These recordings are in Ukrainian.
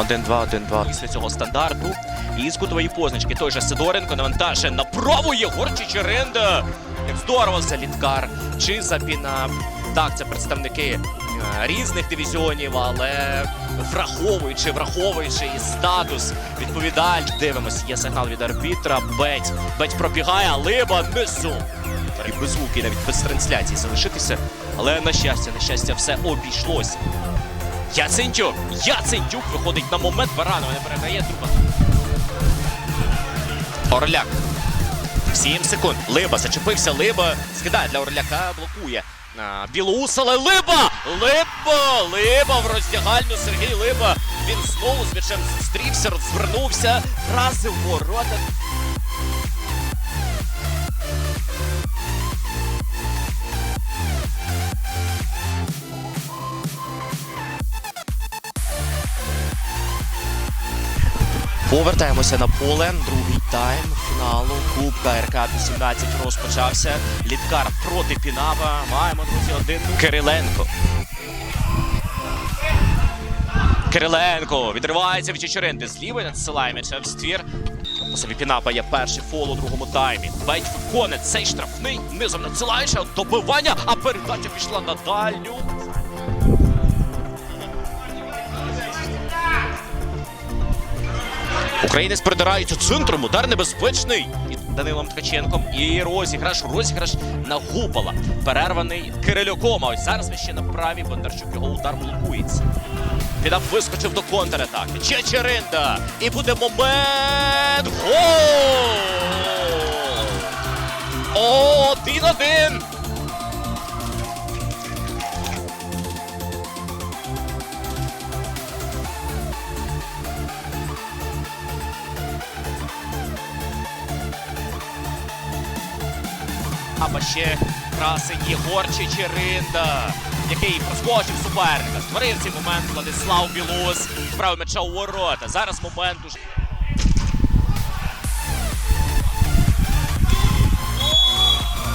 1-2, 1-2. Після цього стандарту і з кутової позначки той же Сидоренко навантажує на праву Єгор Чечеринда. Як здорово за Літкар чи за Пінап. Так, це представники е, різних дивізіонів, але враховуючи, враховуючи і статус, відповідаль. Дивимось, є сигнал від арбітра. Беть. Беть пробігає, Либа низу. Без звуки, навіть без трансляції залишитися. Але на щастя, на щастя, все обійшлося. Яцентюк! Яцентюк виходить на момент Баранова, не переграє друга. Орляк. 7 секунд. Либа зачепився. Либа скидає для Орляка, блокує. А, Білоус, Либа! Либа! Либа в роздягальню Сергій Либа. Він знову з м'ячем зустрівся, розвернувся, вразив ворота. Повертаємося на поле. Другий тайм фіналу Кубка РК 18 розпочався. Літкар проти Пінава. Маємо, друзі, один Кириленко. Кириленко відривається від Чечеринди. З лівої надсилає м'яча в ствір. По собі Пінапа є перший фол у другому таймі. Бейт виконує цей штрафний. Низом надсилає добивання, а передача пішла на дальню. Українець придирається центром, удар небезпечний. І Данилом Ткаченком і розіграш, розіграш на Гупала. Перерваний Кирилюком. А ось зараз ще на праві Бондарчук його удар блокується. Підап вискочив до контратаки. Чечеринда. І буде момент. Гол! Один-один. Або ще красень Єгор Чечеринда, який проскочив суперника. Створив цей момент Владислав Білус. Вправив м'яча у ворота. Зараз момент уже.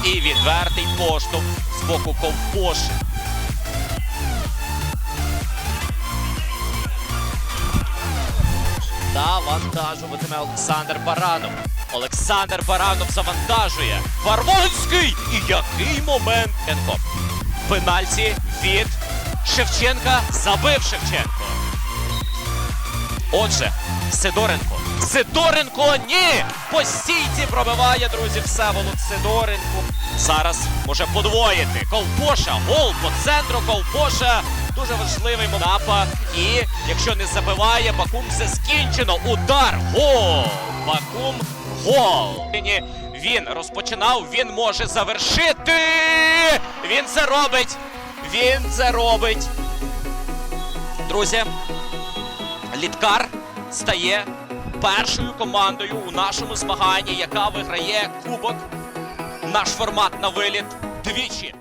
І відвертий поштовх з боку ковпоши. Завантажуватиме Олександр Баранов. Олександр Баранов завантажує. Варвонський! І який момент! Енко. Пенальті від Шевченка забив Шевченко. Отже, Сидоренко. Сидоренко ні! По стійці пробиває, друзі, Всеволод Сидоренко. Зараз може подвоїти. Ковпоша, гол по центру Ковпоша. Дуже важливий Монапа. І якщо не забиває, Бакум все скінчено. Удар. Гол! Бакум гол. Він розпочинав, він може завершити. Він це робить. Він це робить. Друзі, Літкар стає першою командою у нашому змаганні, яка виграє кубок. Наш формат на виліт двічі.